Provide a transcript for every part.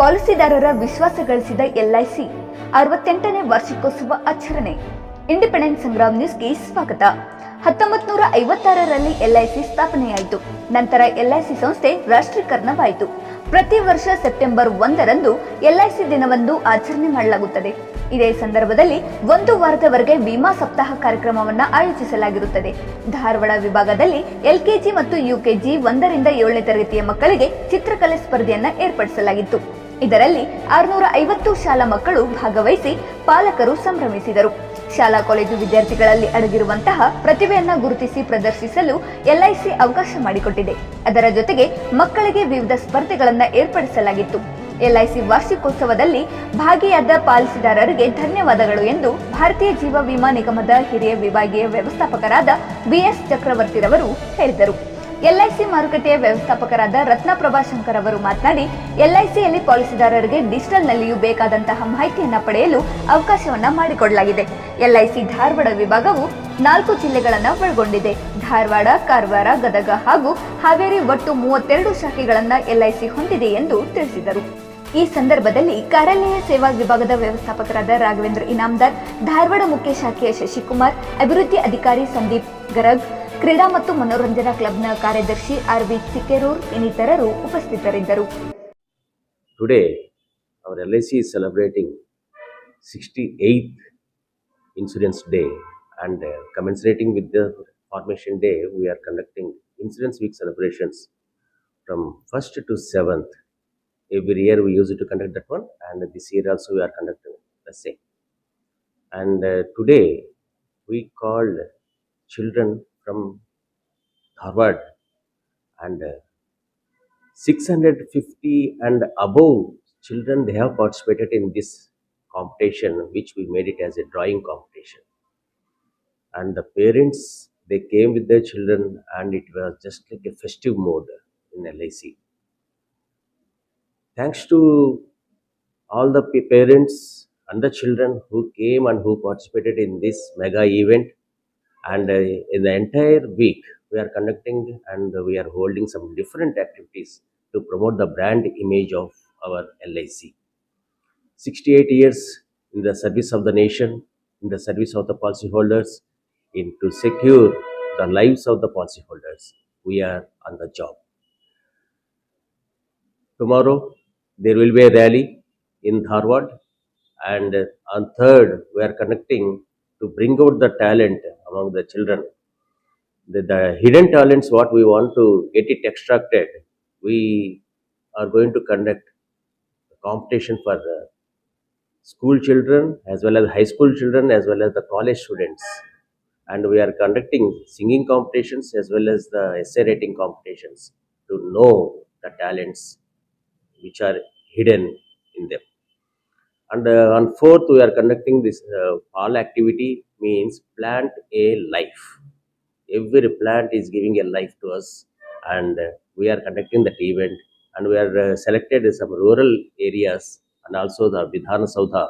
ಪಾಲಿಸಿದಾರರ ವಿಶ್ವಾಸ ಗಳಿಸಿದ ಎಲ್ಐಸಿ ಅರವತ್ತೆಂಟನೇ ವಾರ್ಷಿಕೋತ್ಸವ ಆಚರಣೆ. ಇಂಡಿಪೆಂಡೆಂಟ್ ಸಂಗ್ರಾಮ್ ನ್ಯೂಸ್ಗೆ ಸ್ವಾಗತ. ಹತ್ತೊಂಬತ್ ನೂರ ಐವತ್ತಾರರಲ್ಲಿ ಎಲ್ಐಸಿ ಸ್ಥಾಪನೆಯಾಯಿತು. ನಂತರ ಎಲ್ಐಸಿ ಸಂಸ್ಥೆ ರಾಷ್ಟ್ರೀಕರಣವಾಯಿತು. ಪ್ರತಿ ವರ್ಷ ಸೆಪ್ಟೆಂಬರ್ ಒಂದರಂದು ಎಲ್ಐಸಿ ದಿನವನ್ನು ಆಚರಣೆ ಮಾಡಲಾಗುತ್ತದೆ. ಇದೇ ಸಂದರ್ಭದಲ್ಲಿ ಒಂದು ವಾರದವರೆಗೆ ವಿಮಾ ಸಪ್ತಾಹ ಕಾರ್ಯಕ್ರಮವನ್ನು ಆಯೋಜಿಸಲಾಗಿರುತ್ತದೆ. ಧಾರವಾಡ ವಿಭಾಗದಲ್ಲಿ ಎಲ್ಕೆಜಿ ಮತ್ತು ಯುಕೆಜಿ ಒಂದರಿಂದ ಏಳನೇ ತರಗತಿಯ ಮಕ್ಕಳಿಗೆ ಚಿತ್ರಕಲೆ ಸ್ಪರ್ಧೆಯನ್ನು ಏರ್ಪಡಿಸಲಾಗಿತ್ತು. ಇದರಲ್ಲಿ ಆರುನೂರ ಐವತ್ತು ಶಾಲಾ ಮಕ್ಕಳು ಭಾಗವಹಿಸಿ ಪಾಲಕರು ಸಂಭ್ರಮಿಸಿದರು. ಶಾಲಾ ಕಾಲೇಜು ವಿದ್ಯಾರ್ಥಿಗಳಲ್ಲಿ ಅಡಗಿರುವಂತಹ ಪ್ರತಿಭೆಯನ್ನ ಗುರುತಿಸಿ ಪ್ರದರ್ಶಿಸಲು ಎಲ್ಐಸಿ ಅವಕಾಶ ಮಾಡಿಕೊಟ್ಟಿದೆ. ಅದರ ಜೊತೆಗೆ ಮಕ್ಕಳಿಗೆ ವಿವಿಧ ಸ್ಪರ್ಧೆಗಳನ್ನು ಏರ್ಪಡಿಸಲಾಗಿತ್ತು. ಎಲ್ಐಸಿ ವಾರ್ಷಿಕೋತ್ಸವದಲ್ಲಿ ಭಾಗಿಯಾದ ಪಾಲಿಸಿದಾರರಿಗೆ ಧನ್ಯವಾದಗಳು ಎಂದು ಭಾರತೀಯ ಜೀವ ವಿಮಾ ನಿಗಮದ ಹಿರಿಯ ವಿಭಾಗೀಯ ವ್ಯವಸ್ಥಾಪಕರಾದ ಬಿಎಸ್ ಚಕ್ರವರ್ತಿರವರು ಹೇಳಿದರು. ಎಲ್ಐಸಿ ಮಾರುಕಟ್ಟೆಯ ವ್ಯವಸ್ಥಾಪಕರಾದ ರತ್ನಪ್ರಭಾ ಪ್ರಭಾಶಂಕರ್ ಅವರು ಮಾತನಾಡಿ, ಎಲ್ಐಸಿಯಲ್ಲಿ ಪಾಲಿಸಿದಾರರಿಗೆ ಡಿಜಿಟಲ್ನಲ್ಲಿಯೂ ಬೇಕಾದಂತಹ ಮಾಹಿತಿಯನ್ನು ಪಡೆಯಲು ಅವಕಾಶವನ್ನ ಮಾಡಿಕೊಡಲಾಗಿದೆ. ಎಲ್ಐಸಿ ಧಾರವಾಡ ವಿಭಾಗವು ನಾಲ್ಕು ಜಿಲ್ಲೆಗಳನ್ನು ಒಳಗೊಂಡಿದೆ. ಧಾರವಾಡ, ಕಾರವಾರ, ಗದಗ ಹಾಗೂ ಹಾವೇರಿ ಒಟ್ಟು ಮೂವತ್ತೆರಡು ಶಾಖೆಗಳನ್ನು ಎಲ್ಐಸಿ ಹೊಂದಿದೆ ಎಂದು ತಿಳಿಸಿದರು. ಈ ಸಂದರ್ಭದಲ್ಲಿ ಕಾರ್ಯಾಲಯ ಸೇವಾ ವಿಭಾಗದ ವ್ಯವಸ್ಥಾಪಕರಾದ ರಾಘವೇಂದ್ರ ಇನಾಮದಾರ್, ಧಾರವಾಡ ಮುಖ್ಯ ಶಾಖೆಯ ಶಶಿಕುಮಾರ್, ಅಭಿವೃದ್ಧಿ ಅಧಿಕಾರಿ ಸಂದೀಪ್ ಗರಗ್ ಕ್ರೀಡಾ ಮತ್ತು ಮನೋರಂಜನಾ ಕ್ಲಬ್ನ ಕಾರ್ಯದರ್ಶಿ ಆರ್ ವಿ ಚಿಕ್ಕೇರೂರ್ ಇನ್ನಿತರರು ಉಪಸ್ಥಿತರಿದ್ದರು Today, our LIC is celebrating 68th Insurance Day and uh, commensurating with the Formation Day, we are conducting Insurance Week celebrations from 1st to 7th. Every year we used to conduct that one and this year also we are conducting the same. And uh, today we called from Harvard and uh, 650 and above children they have participated in this competition which we made it as a drawing competition. And the parents they came with their children and it was just like a festive mode in lic thanks to all the parents and the children who came and who participated in this mega event and uh, in the entire week we are conducting and we are holding some different activities to promote the brand image of our lic 68 years in the service of the nation in the service of the policyholders in to secure the lives of the policyholders we are on the job. Tomorrow there will be a rally in Dharwad and uh, on third we are conducting to bring out the talent among the children. The, the hidden talents what we want to get it extracted we are going to conduct a competition for the school children as well as high school children as well as the college students. And we are conducting singing competitions as well as the essay writing competitions to know the talents which are hidden in them. And uh, on fourth we are conducting this uh, all activity means plant a life. Every plant is giving a life to us and uh, we are conducting that event and we are uh, selected in some rural areas and also the vidhana saudha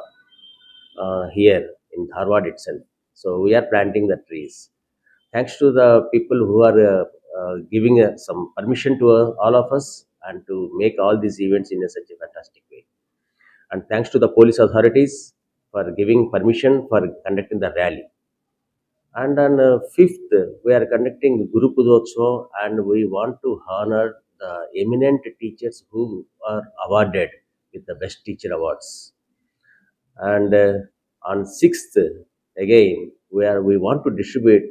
uh, here in dharwad itself. So we are planting the trees. Thanks to the people who are uh, uh, giving uh, some permission to uh, all of us and to make all these events in a such a fantastic way. And thanks to the police authorities for giving permission for conducting the rally. And on uh, fifth we are conducting guru Pujotsava and we want to honor the eminent teachers who are awarded with the best teacher awards. And uh, on sixth again where we want to distribute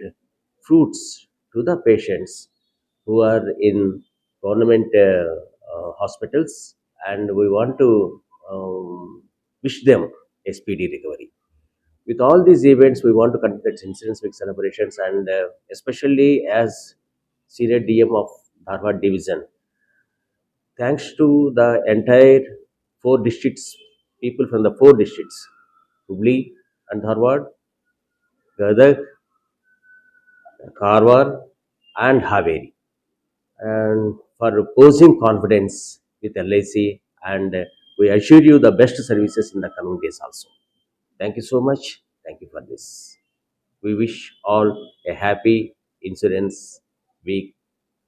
fruits to the patients who are in government uh, uh, hospitals and we want to um, wish them speedy recovery. With all these events we want to conduct insurance week celebrations and uh, especially as senior dm of dharwad division. Thanks to the entire four districts people from the four districts hubli and dharwad gadag karwar and haveri. And for reposing confidence with lic and we assure you the best services in the coming days also Thank you so much. Thank you for this. We wish all a happy Insurance Week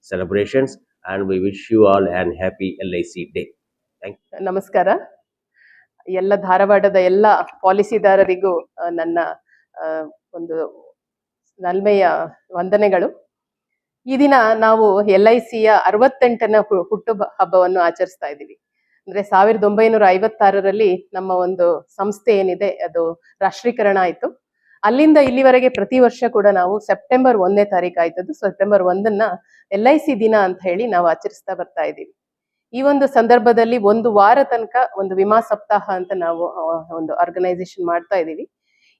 celebrations and we wish you all an happy LIC day. Thank you. ನಮಸ್ಕಾರ ಎಲ್ಲ ಧಾರವಾಡದ ಎಲ್ಲ ಪಾಲಿಸಿದಾರರಿಗೂ ನನ್ನ ಒಂದು ನಲ್ಮೆಯ ವಂದನೆಗಳು ಈ ದಿನ ನಾವು ಎಲ್ ಐ ಸಿಯ ಅರವತ್ತೆಂಟನ ಹುಟ್ಟು ಹಬ್ಬವನ್ನು ಆಚರಿಸ್ತಾ ಇದ್ದೀವಿ ಅಂದ್ರೆ ಸಾವಿರದ ಒಂಬೈನೂರ ಐವತ್ತಾರರಲ್ಲಿ ನಮ್ಮ ಒಂದು ಸಂಸ್ಥೆ ಏನಿದೆ, ಅದು ರಾಷ್ಟ್ರೀಕರಣ ಆಯ್ತು. ಅಲ್ಲಿಂದ ಇಲ್ಲಿವರೆಗೆ ಪ್ರತಿ ವರ್ಷ ಕೂಡ ನಾವು ಸೆಪ್ಟೆಂಬರ್ ಒಂದನೇ ತಾರೀಕು ಆಯ್ತದ್ದು ಸೆಪ್ಟೆಂಬರ್ ಒಂದನ್ನ ಎಲ್ ಐ ಸಿ ದಿನ ಅಂತ ಹೇಳಿ ನಾವು ಆಚರಿಸ್ತಾ ಬರ್ತಾ ಇದ್ದೀವಿ. ಈ ಒಂದು ಸಂದರ್ಭದಲ್ಲಿ ಒಂದು ವಾರ ತನಕ ಒಂದು ವಿಮಾ ಸಪ್ತಾಹ ಅಂತ ನಾವು ಒಂದು ಆರ್ಗನೈಸೇಷನ್ ಮಾಡ್ತಾ ಇದ್ದೀವಿ.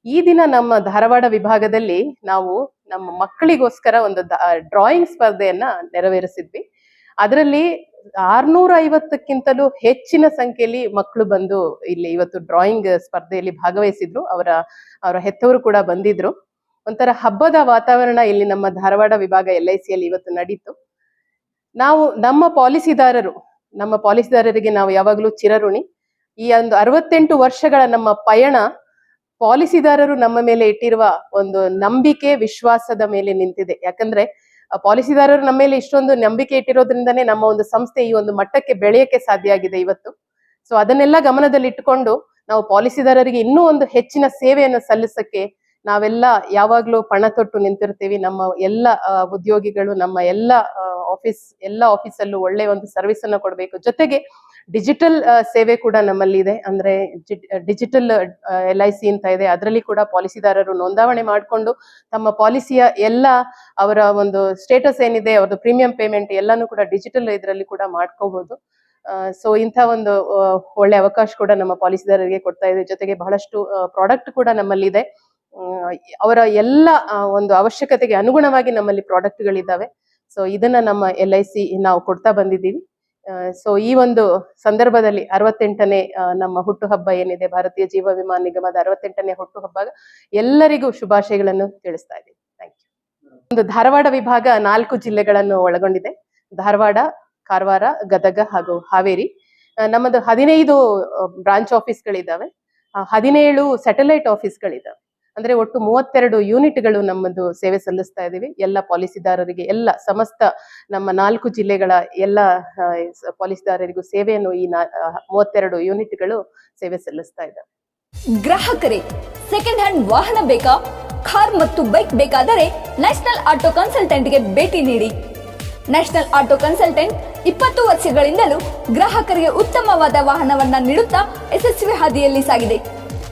ಈ ದಿನ ನಮ್ಮ ಧಾರವಾಡ ವಿಭಾಗದಲ್ಲಿ ನಾವು ನಮ್ಮ ಮಕ್ಕಳಿಗೋಸ್ಕರ ಒಂದು ಡ್ರಾಯಿಂಗ್ ಸ್ಪರ್ಧೆಯನ್ನ ನೆರವೇರಿಸಿದ್ವಿ. ಅದರಲ್ಲಿ ಆರ್ನೂರ ಐವತ್ತಕ್ಕಿಂತಲೂ ಹೆಚ್ಚಿನ ಸಂಖ್ಯೆಯಲ್ಲಿ ಮಕ್ಕಳು ಬಂದು ಇಲ್ಲಿ ಇವತ್ತು ಡ್ರಾಯಿಂಗ್ ಸ್ಪರ್ಧೆಯಲ್ಲಿ ಭಾಗವಹಿಸಿದ್ರು. ಅವರ ಅವರ ಹೆತ್ತವರು ಕೂಡ ಬಂದಿದ್ರು. ಒಂಥರ ಹಬ್ಬದ ವಾತಾವರಣ ಇಲ್ಲಿ ನಮ್ಮ ಧಾರವಾಡ ವಿಭಾಗ ಎಲ್ ಐ ಸಿಯಲ್ಲಿ ಇವತ್ತು ನಡೀತು. ನಾವು ನಮ್ಮ ಪಾಲಿಸಿದಾರರು, ನಮ್ಮ ಪಾಲಿಸಿದಾರರಿಗೆ ನಾವು ಯಾವಾಗಲೂ ಚಿರಋಣಿ. ಈ ಒಂದು ಅರವತ್ತೆಂಟು ವರ್ಷಗಳ ನಮ್ಮ ಪಯಣ ಪಾಲಿಸಿದಾರರು ನಮ್ಮ ಮೇಲೆ ಇಟ್ಟಿರುವ ಒಂದು ನಂಬಿಕೆ, ವಿಶ್ವಾಸದ ಮೇಲೆ ನಿಂತಿದೆ. ಯಾಕಂದ್ರೆ ಪಾಲಿಸಿದಾರರು ನಮ್ಮ ಮೇಲೆ ಇಷ್ಟೊಂದು ನಂಬಿಕೆ ಇಟ್ಟಿರೋದ್ರಿಂದನೇ ನಮ್ಮ ಒಂದು ಸಂಸ್ಥೆ ಈ ಒಂದು ಮಟ್ಟಕ್ಕೆ ಬೆಳೆಯಕ್ಕೆ ಸಾಧ್ಯ ಆಗಿದೆ ಇವತ್ತು. ಸೊ ಅದನ್ನೆಲ್ಲ ಗಮನದಲ್ಲಿ ಇಟ್ಟುಕೊಂಡು ನಾವು ಪಾಲಿಸಿದಾರರಿಗೆ ಇನ್ನೂ ಒಂದು ಹೆಚ್ಚಿನ ಸೇವೆಯನ್ನು ಸಲ್ಲಿಸಕ್ಕೆ ನಾವೆಲ್ಲ ಯಾವಾಗ್ಲೂ ಪಣ ತೊಟ್ಟು ನಿಂತಿರ್ತೀವಿ. ನಮ್ಮ ಎಲ್ಲ ಉದ್ಯೋಗಿಗಳು, ನಮ್ಮ ಎಲ್ಲ ಆಫೀಸ್ ಎಲ್ಲ ಆಫೀಸಲ್ಲೂ ಒಳ್ಳೆ ಒಂದು ಸರ್ವಿಸ್ ಅನ್ನು ಕೊಡಬೇಕು. ಜೊತೆಗೆ ಡಿಜಿಟಲ್ ಸೇವೆ ಕೂಡ ನಮ್ಮಲ್ಲಿ ಇದೆ ಅಂದ್ರೆ ಡಿಜಿಟಲ್ ಎಲ್ ಐ ಸಿ ಅಂತ ಇದೆ. ಅದರಲ್ಲಿ ಕೂಡ ಪಾಲಿಸಿದಾರರು ನೋಂದಾವಣೆ ಮಾಡಿಕೊಂಡು ತಮ್ಮ ಪಾಲಿಸಿಯ ಎಲ್ಲ ಅವರ ಒಂದು ಸ್ಟೇಟಸ್ ಏನಿದೆ, ಅವ್ರದ್ದು ಪ್ರೀಮಿಯಂ ಪೇಮೆಂಟ್ ಎಲ್ಲಾನು ಕೂಡ ಡಿಜಿಟಲ್ ಇದರಲ್ಲಿ ಕೂಡ ಮಾಡ್ಕೋಬಹುದು ಸೊ ಇಂಥ ಒಂದು ಒಳ್ಳೆ ಅವಕಾಶ ಕೂಡ ನಮ್ಮ ಪಾಲಿಸಿದಾರರಿಗೆ ಕೊಡ್ತಾ ಇದೆ. ಜೊತೆಗೆ ಬಹಳಷ್ಟು ಪ್ರಾಡಕ್ಟ್ ಕೂಡ ನಮ್ಮಲ್ಲಿದೆ. ಇದೆ ಅವರ ಎಲ್ಲ ಒಂದು ಅವಶ್ಯಕತೆಗೆ ಅನುಗುಣವಾಗಿ ನಮ್ಮಲ್ಲಿ ಪ್ರಾಡಕ್ಟ್ಗಳಿದ್ದಾವೆ. ಸೊ ಇದನ್ನ ನಮ್ಮ ಎಲ್ ಐ ಸಿ ನಾವು ಕೊಡ್ತಾ ಬಂದಿದ್ದೀವಿ. ಸೊ ಈ ಒಂದು ಸಂದರ್ಭದಲ್ಲಿ ಅರವತ್ತೆಂಟನೇ ನಮ್ಮ ಹುಟ್ಟುಹಬ್ಬ ಏನಿದೆ, ಭಾರತೀಯ ಜೀವ ವಿಮಾ ನಿಗಮದ ಅರವತ್ತೆಂಟನೇ ಹುಟ್ಟುಹಬ್ಬ, ಎಲ್ಲರಿಗೂ ಶುಭಾಶಯಗಳನ್ನು ತಿಳಿಸ್ತಾ ಇದ್ದೀನಿ. ಥ್ಯಾಂಕ್ ಯು ಒಂದು ಧಾರವಾಡ ವಿಭಾಗ ನಾಲ್ಕು ಜಿಲ್ಲೆಗಳನ್ನು ಒಳಗೊಂಡಿದೆ. ಧಾರವಾಡ, ಕಾರವಾರ, ಗದಗ ಹಾಗೂ ಹಾವೇರಿ. ನಮ್ಮದು ಹದಿನೈದು ಬ್ರಾಂಚ್ ಆಫೀಸ್ಗಳಿದ್ದಾವೆ ಹದಿನೇಳು ಸ್ಯಾಟಲೈಟ್ ಆಫೀಸ್ಗಳಿದ್ದಾವೆ ಅಂದ್ರೆ ಒಟ್ಟು ಮೂವತ್ತೆರಡು ಯೂನಿಟ್ಗಳು ನಮ್ಮದು ಸೇವೆ ಸಲ್ಲಿಸ್ತಾ ಇದ್ದೀವಿ. ಎಲ್ಲ ಪಾಲಿಸಿದಾರರಿಗೆ, ಎಲ್ಲ ಸಮಸ್ತ ನಮ್ಮ ನಾಲ್ಕು ಜಿಲ್ಲೆಗಳ ಎಲ್ಲ ಪಾಲಿಸಿದಾರರಿಗೂ ಸೇವೆಯನ್ನು ಈ ಮೂವತ್ತೆರಡು ಯೂನಿಟ್ಗಳು ಸೇವೆ ಸಲ್ಲಿಸ್ತಾ ಇದ್ದಾವೆ ಗ್ರಾಹಕರೇ ಸೆಕೆಂಡ್ ಹ್ಯಾಂಡ್ ವಾಹನ ಬೇಕಾ? ಕಾರ್ ಮತ್ತು ಬೈಕ್ ಬೇಕಾದರೆ ನ್ಯಾಷನಲ್ ಆಟೋ ಕನ್ಸಲ್ಟೆಂಟ್ಗೆ ಭೇಟಿ ನೀಡಿ. ನ್ಯಾಷನಲ್ ಆಟೋ ಕನ್ಸಲ್ಟೆಂಟ್ ಇಪ್ಪತ್ತು ವರ್ಷಗಳಿಂದಲೂ ಗ್ರಾಹಕರಿಗೆ ಉತ್ತಮವಾದ ವಾಹನವನ್ನ ನೀಡುತ್ತಾ ಯಶಸ್ವಿ ಹಾದಿಯಲ್ಲಿ ಸಾಗಿದೆ.